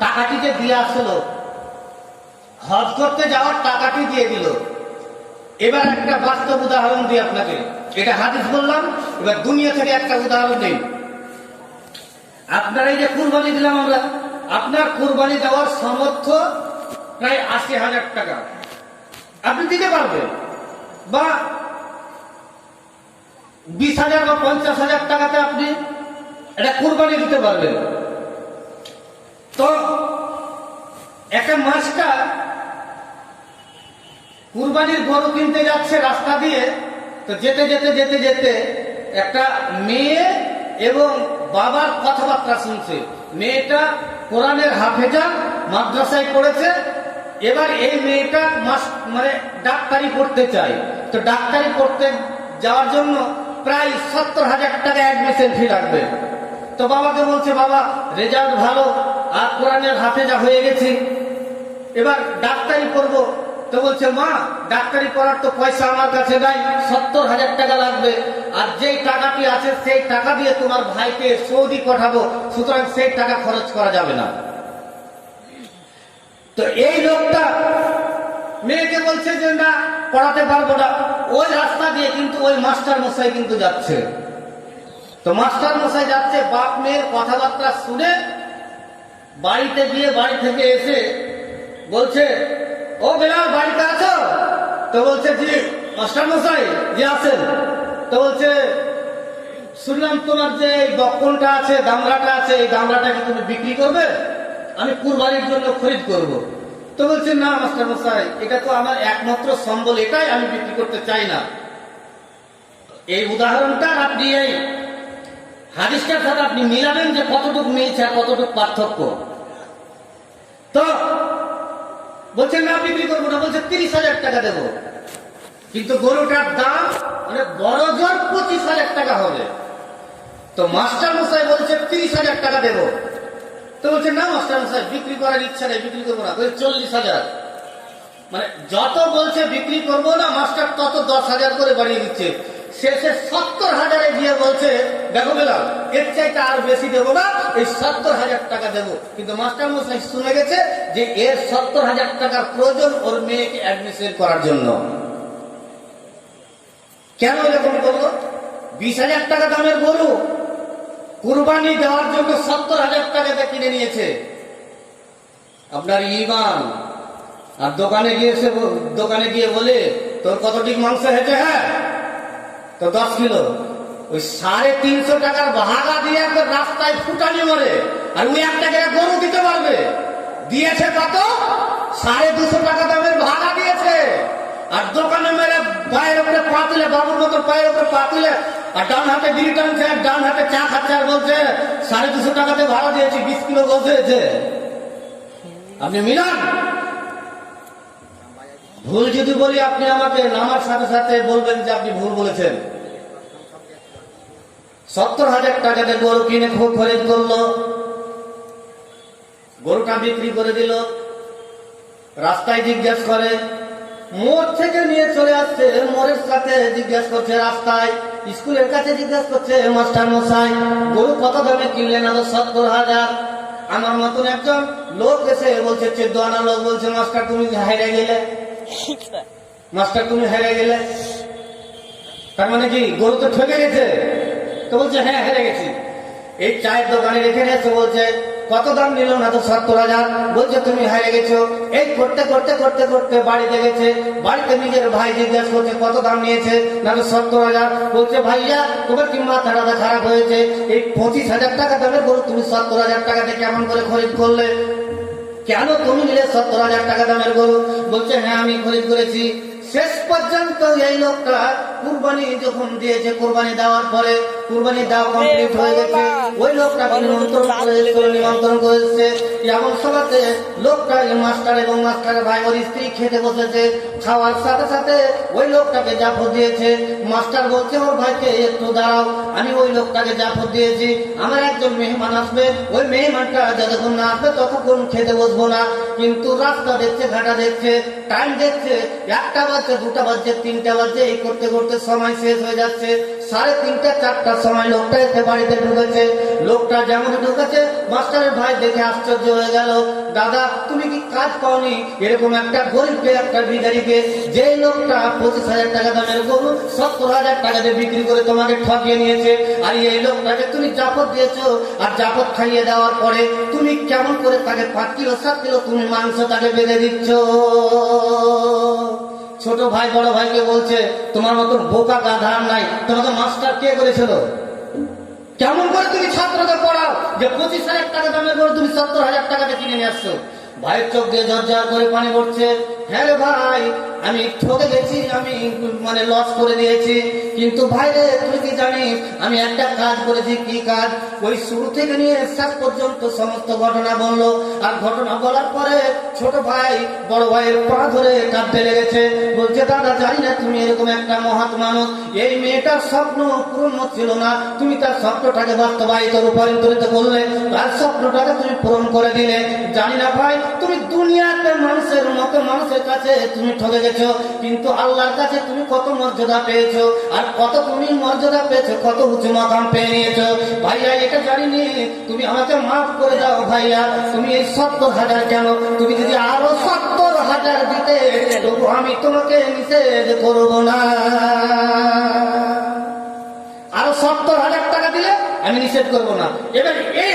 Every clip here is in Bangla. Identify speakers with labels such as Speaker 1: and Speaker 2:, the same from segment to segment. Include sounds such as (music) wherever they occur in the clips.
Speaker 1: টাকাটি যে দিয়ে আসলো, হজ করতে যাওয়ার টাকাটি দিয়ে দিল। এবার একটা বাস্তব উদাহরণ দিই আপনাকে। এটা হাদিস বললাম, এবার দুনিয়া থেকে একটা উদাহরণ দিই। আপনার এই যে কুরবানি দিলাম আমরা, আপনার কুরবানি দেওয়ার সামর্থ্য প্রায় আশি হাজার টাকা। আপনি দিতে পারবেন, বা বিশ হাজার বা পঞ্চাশ হাজার টাকাতে আপনি এটা কুরবানি দিতে পারবেন। তো একটা মাছটা কুরবানির গরু কিনতে যাচ্ছে রাস্তা দিয়ে, তো যেতে যেতে যেতে যেতে একটা মেয়ে এবং বাবার কথাবার্তা শুনছে। মেয়েটা কোরআনের হাফেজা মাদ্রাসায় পড়েছে, এবার এই মেয়েটা মাস মানে ডাক্তারি পড়তে চায়। তো ডাক্তারি পড়তে যাওয়ার জন্য প্রায় সত্তর হাজার টাকা অ্যাডমিশন ফি লাগবে। তো বাবাকে বলছে, বাবা রেজাল্ট ভালো আর কোরআনের হাতে যা হয়ে গেছি। এবার ডাক্তারি করব তো বলছে, মা, ডাক্তারি করার তো পয়সা আমার কাছে নাই, সত্তর হাজার টাকা লাগবে। আর যেই টাকাটি আছে, সেই টাকা দিয়ে তোমার ভাইকে সৌদি পাঠাবো। সুতরাং সেই টাকা খরচ করা যাবে না। তো এই লোকটা মেয়েকে বলছে যে, না, পড়াতে পারব না। ওই রাস্তা দিয়ে কিন্তু ওই মাস্টার মশাই কিন্তু যাচ্ছে। তো মাস্টার মশাই যাচ্ছে, বাপ মেয়ের কথাবার্তা শুনে বাড়িতে গিয়ে বাড়ি থেকে এসে বলছে, ও বেলাল বাড়িতে আছো? তো বলছে, জি, মাস্টার মশাই, জি, আছেন। তো বলছে, শুনলাম তোমার যে এই বক্কনটা আছে দামড়াটা আছে, এই দামড়াটা কি তুমি বিক্রি করবে? আমি কুরবানির জন্য খরিদ করব। তো বলছে, না, মাস্টার মশাই, এটা তো আমার একমাত্র সম্বল, এটাই আমি বিক্রি করতে চাই না। এই উদাহরণটা আপনি এই হাদিসটার সাথে আপনি মিলাবেন যে কতটুকু মিলছে আর কতটুকু পার্থক্য। তো বলছে না বিক্রি করব না, বলছে তিরিশ হাজার টাকা দেবো। কিন্তু গরুটার দাম মানে বড় জোর পঁচিশ হাজার টাকা হবে। তো মাস্টার মশাই বলছে তিরিশ হাজার টাকা দেবো। তো বলছে, না মাস্টার মশাই, বিক্রি করার ইচ্ছা নেই, বিক্রি করব না। বলছে, চল্লিশ হাজার। মানে যত বলছে বিক্রি করব না, মাস্টার তত দশ হাজার করে বাড়িয়ে দিচ্ছে। শেষে সত্তর হাজারে গিয়ে বলছে, দেখো গেলাম এর চাইতে আর বেশি দেবো না, এই সত্তর হাজার টাকা দেবো। কিন্তু মাস্টার মশাই শুনে গেছে যে এর সত্তর হাজার টাকার প্রয়োজন ওর মেয়েকে অ্যাডমিশন করার জন্য। কেন এরকম করল? বিশ হাজার টাকা দামের গরু কুরবানি দেওয়ার জন্য সত্তর হাজার টাকাতে কিনে নিয়েছে। আপনার ইমান। আর দোকানে গিয়ে দোকানে গিয়ে বলে, তোর কতটি মাংস হয়েছে হ্যাঁ? তো দশ কিলো। ওই সাড়ে তিনশো টাকার ভাগা দিয়ে একবার রাস্তায় ফুটানি মরে আর ওই একটা করে গরু দিতে পারবে। দিয়েছে কত? সাড়ে দুশো টাকা দামের ভাগা দিয়েছে। আর দোকানে মেরে পায়ের উপরে পা তুলে বাবুর মতো পায়ের উপরে পা তুলে আর ডান হাতে বিড়ি টানছে আর ডান হাতে চা খাচ্ছে আর বলছে, সাড়ে দুশো টাকাতে ভাড়া দিয়েছি, বিশ কিলো গোস আপনি মিলান? ভুল যদি বলি, আপনি আমাকে নামার সাথে সাথে বলবেন যে আপনি ভুল বলেছেন। সত্তর হাজার টাকাতে গরু কিনে খুব খরিদ করল, গরুটা বিক্রি করে দিল, রাস্তায় জিজ্ঞেস করে মোড় থেকে নিয়ে চলে আসছে মোড়ের সাথে জিজ্ঞেস করছে রাস্তায়, স্কুলের কাছে জিজ্ঞেস করছে, মাস্টার মশাই, গরু কত দামে কিনলেন? আরও সত্তর হাজার। আমার মতন একজন লোক এসে বলছে, চোদ্দ আনা লোক বলছে, মাস্টার, তুমি হাইরে গেলে। (laughs) মাস্টার, তুমি হেরে গেলে? তার মানে কি, গরু তো ঠকে গেছে? তো বলছে হ্যাঁ হেরে গেছি। এই চায়ের দোকানে রেখে এসে বলছে, কত দাম নিল না তো সত্তর হাজার? বলছে, তুমি হেরে গেছো। এই করতে করতে করতে করতে বাড়িতে গেছে। বাড়িতে নিজের ভাই জিজ্ঞেস করছে, কত দাম নিয়েছে না তো সত্তর হাজার? বলছে, ভাইয়া, তোমার কি মাথা টাথা খারাপ হয়েছে? এই পঁচিশ হাজার টাকা দামের গরু তুমি সত্তর হাজার টাকাতে কেমন করে খরিদ করলে? কেন তুমি নিলে সত্তর হাজার টাকা দামের গরু? বলছে হ্যাঁ আমি খরিদ করেছি। শেষ পর্যন্ত এই লোকটা কুরবানি যখন দিয়েছে কুরবানি দেওয়ার পরে কুরবানি দেওয়া কমপ্লিট হয়ে গেছে। ওই লোকটা নিমন্ত্রণ করে নিমন্ত্রণ করেছে এমন সভাতে লোকটা মাস্টার এবং মাস্টারের ভাই ওর স্ত্রী খেতে বসেছে, খাওয়ার সাথে সাথে ওই লোকটাকে জাফর দিয়েছে। মাস্টার বলছে, ওর ভাইকে একটু দাঁড়াও, আমি ওই লোকটাকে জাফর দিয়েছি। আমার একজন মেহমান আসবে, ওই মেহমানটা যতক্ষণ না আসবে ততক্ষণ খেতে বসবো না। কিন্তু রাস্তা দেখছে, ঘাটা দেখছে টাইম দেখছে, একটা বাজছে, দুটা বাজছে, তিনটা বাজছে, এই করতে করতে সময় শেষ হয়ে যাচ্ছে। সাড়ে তিনটা, চারটার সময় লোকটা এসে বাড়িতে ঢুকেছে। লোকটা যেমন ঢুকেছে, মাস্টারের ভাই দেখে আশ্চর্য হয়ে গেল। দাদা, তুমি কি কাজ পাওনি? এরকম একটা গরিবকে একটা ভিখারিকে যে লোকটা পঁচিশ হাজার টাকা দামের গরু, সত্তর হাজার টাকা দিয়ে বিক্রি করে তোমাকে ঠকিয়ে নিয়েছে? আর এই লোকটাকে তুমি জাপত দিয়েছ? আর জাপত খাইয়ে দেওয়ার পরে তুমি কেমন করে তাকে পাঁচ কিলো, সাত কিলো তুমি মাংস তাকে বেঁধে দিচ্ছ? ছোট ভাই, বড় ভাইকে বলছে, তোমার মতন বোকা গাধা আর নাই তোমাকে মাস্টার কে করেছিল? কেমন করে তুমি ছাত্রদের পড়াও? যে পঁচিশ হাজার টাকা দামের করে তুমি সত্তর হাজার টাকাতে কিনে নিয়ে আসছো। ভাইয়ের চোখ দিয়ে ঝরঝর করে পানি পড়ছে। হ্যাঁ রে ভাই আমি ঠকে গেছি, আমি মানে লস করে দিয়েছি। কিন্তু ভাই রে তুই কি জানিস, আমি একটা কাজ করেছি, কি কাজ? ওই শুরু থেকে নিয়ে শেষ পর্যন্ত সমস্ত ঘটনা বলল। আর ঘটনা বলার পরে ছোট ভাই বড় ভাইয়ের পা ধরে কাঁদতে লেগেছে। বলছে, দাদা, জানি না তুমি এরকম একটা মহাত মানুষ। এই মেয়েটার স্বপ্ন পূরণ হচ্ছিল না। তুমি তার স্বপ্নটাকে বাস্তবায়িত রূপান্তরিত করলে। তার স্বপ্নটাকে তুমি পূরণ করে দিলে। জানি না ভাই, তুমি দুনিয়াতে মানুষের মতো মানুষের কাছে তুমি ঠকে গেছো কিন্তু আল্লাহর কাছে তুমি কত মর্যাদা পেয়েছ, আর কত তুমি মর্যাদা পেয়েছ, কত উঁচু মাকাম পেয়ে নিয়েছো। ভাইয়া, এটা জানিনি তুমি আমাকে মাফ করে দাও ভাইয়া, তুমি এই সত্তর হাজার কেন? তুমি যদি আরও সত্তর হাজার দিতে, তবু আমি তোমাকে নিষেধ করব না। আরও সত্তর হাজার টাকা দিলে আমি নিষেধ করব না। এবার এই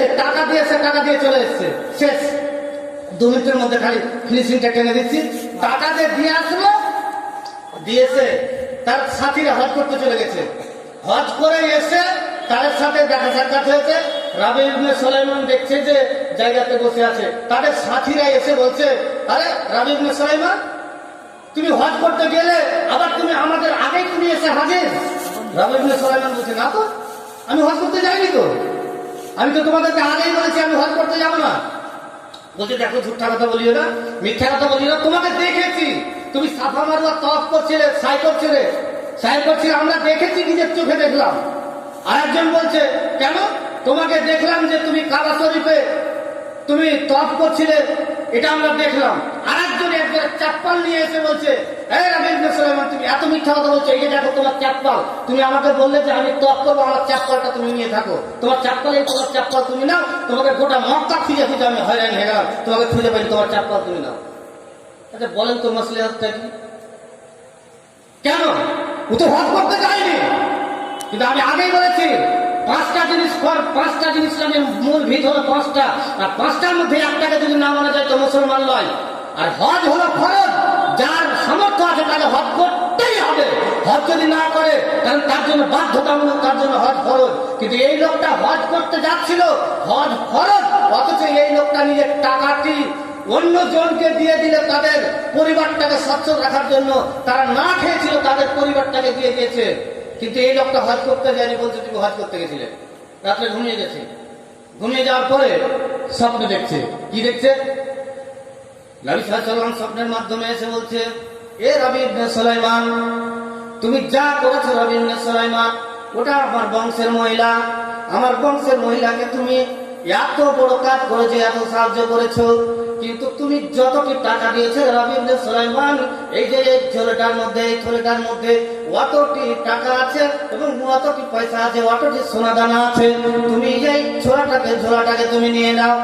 Speaker 1: যে টাকা দিয়েছে, টাকা দিয়ে চলে এসছে। শেষ। দু মিনিটের মধ্যে খালি ফিনিশিংটা টেনে দিচ্ছি। টাকা দিয়ে দিয়ে আসলো। দিয়েছে। তার সাথীরা হজ করতে চলে গেছে। হজ করে এসে তাদের সাথে দেখা সাক্ষাৎ হয়েছে। রাবি ইবনে সোলাইমান দেখছে যে জায়গাতে বসে আছে। তাদের সাথীরা এসে বলছে, আরে রাবি ইবনে সোলাইমান, তুমি হজ করতে গেলে আবার তুমি আমাদের আগেই তুমি এসে হাজির। রাবি ইবনে সোলাইমান বলছে, না তো, আমি হজ করতে যাইনি তো। আমি তো তোমাদেরকে আগেই বলেছি আমি হজ করতে যাব না। বলছে, দেখো ঝুঠা কথা বলিও না, মিথ্যা কথা বলিও না, তোমাকে দেখেছি। তুমি সাফা মারুয়া, তফ করছিলে, সাই করছিলে সাই করছিলে, আমরা দেখেছি, নিজের চোখে দেখলাম। আর একজন বলছে, কেন? তোমাকে দেখলাম যে তুমি কাবা শরীফে তুমি তফ করছিলে, এটা আমরা দেখলাম। আর একজন একজন চাপ্পাল নিয়ে এসে বলছে তুমি এত মিথ্যা কথা বলছো, এই দেখো তোমার চাপ্পাল। তুমি আমাকে বললে যে আমি তপ করব, আমার চাপ্পালটা তুমি নিয়ে থাকো। তোমার চাপ্পাল এই তোমার চাপ্পাল তুমি নাও, তোমাকে গোটা মক্কা খুঁজে খুঁজে আমি হয়রান হয়ে গেলাম। তোমাকে খুঁজে পাইনি, তোমার চাপ্পাল তুমি নাও। আচ্ছা বলেন তো মসলিহাতটা কি? কেন? ও তো হজ করতে যায়নি। কিন্তু আমি আগেই বলেছি, পাঁচটা জিনিস পাঁচটা জিনিস মূল ভিত হলো পাঁচটা। আর পাঁচটার মধ্যে একটাকে যদি না মানা যায় তো মুসলমান নয়। আর হজ হলো ফরজ। যার সামর্থ্য আছে তাকে হজ করতেই হবে। হজ যদি না করে কারণ তার জন্য বাধ্যতামূলক তার জন্য হজ ফরজ। কিন্তু এই লোকটা হজ করতে যাচ্ছিল, হজ ফরজ, অথচ এই লোকটা নিজের টাকাটি অন্য জনকে দিয়ে দিলে তাদের পরিবারটাকে সচ্ছল রাখার জন্য তারা না খেয়েছিল, তাদের পরিবারটাকে দিয়ে দিয়েছে। কিন্তু এই লোকটা হজ করতে যায়নি বলছে, তুমি হজ করতে গেছিলে। রাত্রে ঘুমিয়ে গেছে। ঘুমিয়ে যাওয়ার পরে স্বপ্ন দেখছে। কি দেখছে? নবী সাল্লাম স্বপ্নের মাধ্যমে এসে বলছে, এ রবি ইবনে সুলাইমান, তুমি যা করেছ রবি ইবনে ওটা আমার বংশের মহিলা। আমার বংশের মহিলাকে তুমি এত বড় কাজ করেছ এত সাহায্য করেছ কিন্তু তুমি যতটি টাকা দিয়েছ রবি ইবনে সুলাইমান, এই যে এই ছেলেটার মধ্যে, এই ছেলেটার মধ্যে অতটি টাকা আছে এবং অতটি পয়সা আছে, অতটি সোনা দানা আছে। তুমি এই ছোড়াটাকে ঝোলাটাকে তুমি নিয়ে নাও।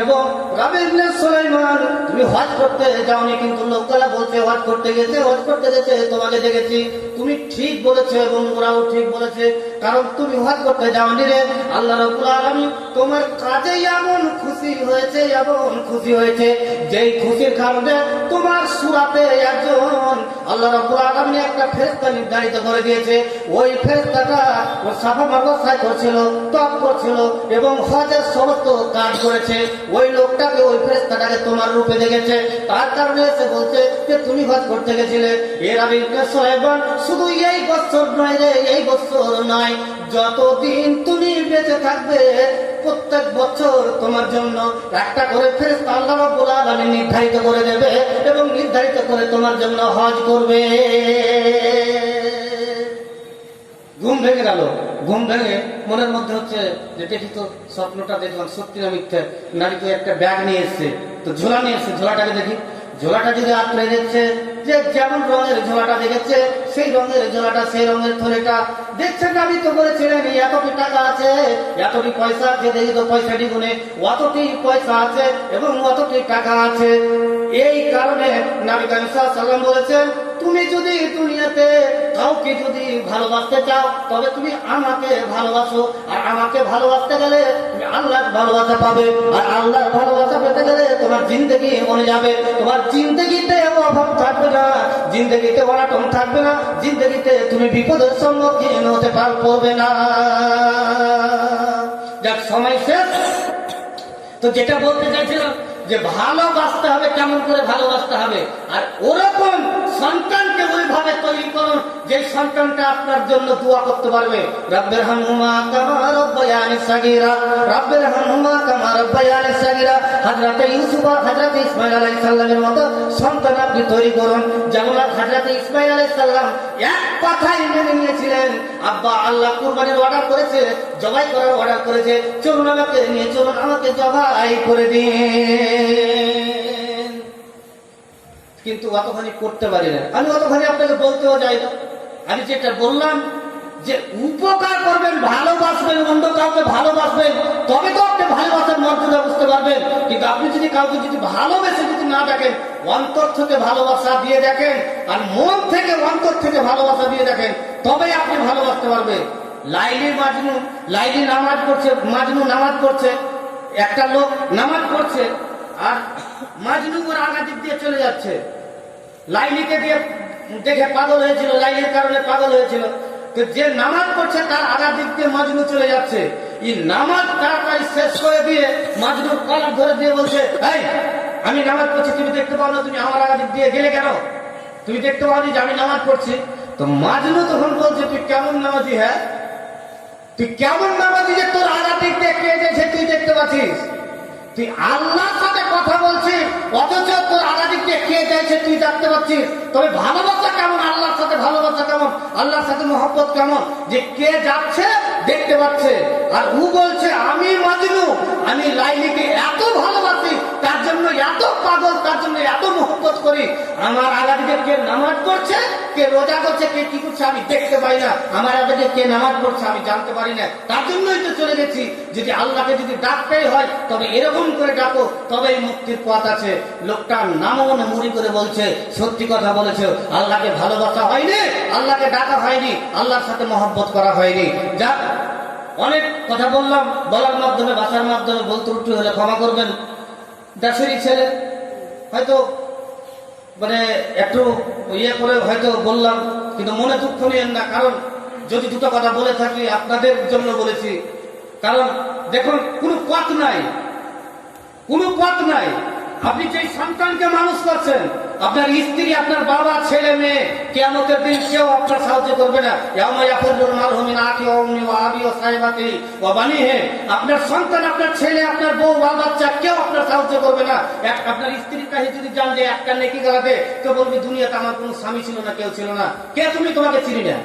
Speaker 1: এবং রবি ইবনে সুলাইমান, তুমি হজ করতে যাওনি, কিন্তু লোকগুলা বলছে, হজ করতে গেছে, হজ করতে গেছে, তোমাকে দেখেছি। তুমি ঠিক বলেছ এবং ওরাও ঠিক বলেছে। কারণ তুমি হজ করতে যাওনি রে আল্লাহ আলামিন তোমার কাজে এমন খুশি হয়েছে, এমন খুশি হয়েছে, যেই খুশির কারণে তোমার সুরাতে একজন আল্লাহ রব্বুল আলামিন একটা ফেরেশতা নির্ধারিত করে দিয়েছে। ওই ফেরেশতাটা ও সাফা সাই করছিল তপ করছিল এবং হজের সমস্ত কাজ করেছে। ওই লোকটাকে, ওই ফেরেশতাটাকে তোমার রূপে দেখেছে। তার কারণে এসে বলছে যে, তুমি হজ করতে গেছিলে? এর আমি শুধু এই বছর নয় রে, এই বছর নয়। যতদিন তুমি বেঁচে থাকবে, প্রত্যেক বছর তোমার জন্য একটা করে ফেরেশতা আল্লাহ রাব্বুল আলামিন নির্ধারিত করে দেবে এবং নির্ধারিত করে তোমার জন্য হজ করবে। ঘুম ভেঙে গেল। ঘুম ভেঙে মনের মধ্যে হচ্ছে যে, দেখি তো স্বপ্নটা দেখলাম সত্যি না মিথ্যে। নারী একটা ব্যাগ নিয়ে এসছে, তো ঝোলা নিয়ে এসছে, ঝোলাটাকে দেখি। ঝোলাটা যদি আঁকড়ে দিচ্ছে যে যেমন রঙের ঝোলাটা দেখেছে, সেই রঙের ঝোলাটা, সেই রঙের থলেটা। দেখছেন আমি তো করে ছেড়ে নি এতটি টাকা আছে, এতটি পয়সা আছে, দেখি তো পয়সাটি গুনে, অতটি পয়সা আছে এবং অতটি টাকা আছে। এই কারণে নাবিকা সাল্লাম বলেছেন তুমি যদি দুনিয়াতে কাউকে যদি ভালোবাসতে চাও, তবে তুমি আমাকে ভালোবাসো। আর আমাকে ভালোবাসতে গেলে তুমি আল্লাহর ভালোবাসা পাবে। আর আল্লাহর ভালোবাসা পেতে গেলে তোমার জিন্দগি মনে যাবে। তোমার জিন্দগিতে অভাব থাকবে না। জিন্দগিতে অনাটন থাকবে না। জিন্দগিতে তুমি বিপদের সম্মুখীন হতে পারবে না। যাক, সময় শেষ। তো যেটা বলতে চাইছিলাম যে ভালোবাসতে হবে, কেমন করে ভালোবাসতে হবে? আর ওরকম সন্তানকে ওইভাবে তৈরি করুন, যে সন্তানটা আপনার জন্য দোয়া করতে পারবে। রব্বের হানুমা কামার বয়ানি সাগিরা, রব্বের হানুমা কামার বয়ানি সাগিরা। হাজরাতে ইউসুফ হযরত হযরতে ইসমাঈল আলাইহিস সালামের মতো সন্তান আপনি তৈরি করুন। যেমন হযরতে ইসমাঈল আলাইহিস সালাম এক কথাই মেনে নিয়েছিলেন, আব্বা, আল্লাহ কুরবানির অর্ডার করেছে, জবাই করার অর্ডার করেছে, চলুন আমাকে নিয়ে, চলুন আমাকে জবাই করে দিন। কিন্তু অতখানি করতে পারি না। আমি অতখানি আপনাকে বলতেও যাই না। আমি যেটা বললাম যে, উপকার করবেন, ভালোবাসবেন অন্য কাউকে ভালোবাসবেন, তবে তো আপনি পারবেন। কিন্তু আপনি যদি কাউকে যদি ভালোবেসে যদি না দেখেন, অন্তর থেকে ভালোবাসা দিয়ে দেখেন, আর মন থেকে অন্তর থেকে ভালোবাসা দিয়ে দেখেন, তবেই আপনি ভালোবাসতে পারবেন। লাইলি মাজনু, লাইলি নামাজ পড়ছে, মাজনু নামাজ পড়ছে, একটা লোক নামাজ পড়ছে, আর মাজনু ওর আগা দিয়ে চলে যাচ্ছে। লাইলিকে দিয়ে দেখে পাগল হয়েছিল, লাইলির কারণে পাগল হয়েছিল। যে নামাজ পড়ছে তার আগা দিক দিয়ে মাজনু চলে যাচ্ছে। এই নামাজ তাড়াতাড়ি শেষ করে দিয়ে মাজনুর কলার ধরে দিয়ে বলছে, এই, আমি নামাজ পড়ছি, তুমি দেখতে পাও না, তুমি আমার আগা দিক দিয়ে গেলে কেন? তুমি দেখতে পাও যে আমি নামাজ পড়ছি? তো মাজনু তখন বলছে, তুই কেমন নামাজি হ্যাঁ? তুই কেমন নামাজি যে তোর আগা দিক দিয়ে কে গেছে তুই দেখতে পাচ্ছিস? তুই আল্লাহর সাথে কথা বলছিস, অথচ তোর আগা দিক দিয়ে কে যাইছে তুই দেখতে পাচ্ছিস তবে ভালোবাসা কেমন আল্লাহর সাথে ভালোবাসা কেমন আল্লাহর সাথে মহব্বত কেমন? যে কে যাচ্ছে দেখতে পাচ্ছে। আর ও বলছে, আমি মাজনু আমি লাইলিকে এত ভালোবাসি, তার জন্য এত পাগল, তার জন্য এত মহব্বত করি। আমার আগা দিকে কে নামাজ পড়ছে, কে রোজা করছে, কে কি করছে আমি দেখতে পাই না। আমার আগে কে নামাজ পড়ছে আমি জানতে পারি না। তার জন্যই তো চলে গেছি। যদি আল্লাহকে যদি ডাকতেই হয়, তবে এরকম করে ডাকো, তবেই মুক্তির পথ আছে। লোকটা নামও মুড়ি করে বলছে, সত্যি কথা বলেছে, আল্লাহকে ভালোবাসা হয়নি, আল্লাহকে ডাকা হয়নি, আল্লাহর সাথে মহব্বত করা হয়নি। যা অনেক কথা বললাম, বলার মাধ্যমে বাসার মাধ্যমে, বলতে উঠতে হলে ক্ষমা করবেন। দাসেরই ছেলে, হয়তো মানে একটু ইয়ে করে হয়তো বললাম, কিন্তু মনে দুঃখ নিয়েন না, কারণ যদি দুটো কথা বলে থাকি, আপনাদের জন্য বলেছি। কারণ, দেখুন, কোনো পথ নাই, কোনো পথ নাই। আপনি যে সন্তানকে মানুষ করছেন, আপনার স্ত্রী, আপনার বাবা, ছেলে, মেয়ে কেমতের দিন কেউ আপনার সাহায্য করবে না। আপনার সন্তান, আপনার ছেলে, আপনার বউ বাল বাচ্চা কেউ আপনার সাহায্য করবে না। আপনার স্ত্রীর কাছে যদি জান যে একটা নেকি গলাতে তো বলবি, দুনিয়াতে আমার কোনো স্বামী ছিল না, কেউ ছিল না। কে তুমি তোমাকে চিনি না?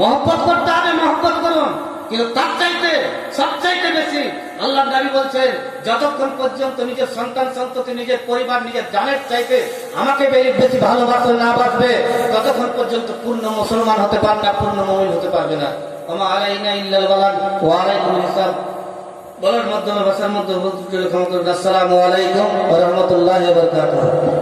Speaker 1: মহব্বত করতে হবে, মহব্বত করুন। কিন্তু তার চাইতে সব চাইতে বেশি আল্লাহ নবী বলছেন, যতক্ষণ পর্যন্ত নিজের সন্তান সন্ততি, নিজের পরিবার, নিজের জানের চাইতে আমাকে বেশি ভালোবাসবে না বাসবে, ততক্ষণ পর্যন্ত পূর্ণ মুসলমান হতে পারবে না, পূর্ণ মমিন হতে পারবে না। আমার আমা আলাইনা ইল্লাল বালাগ ও আলাইকুম বলার মাধ্যমে, ভাষার মধ্যে আসসালামু আলাইকুম রহমতুল্লাহ বারাকাতুহু।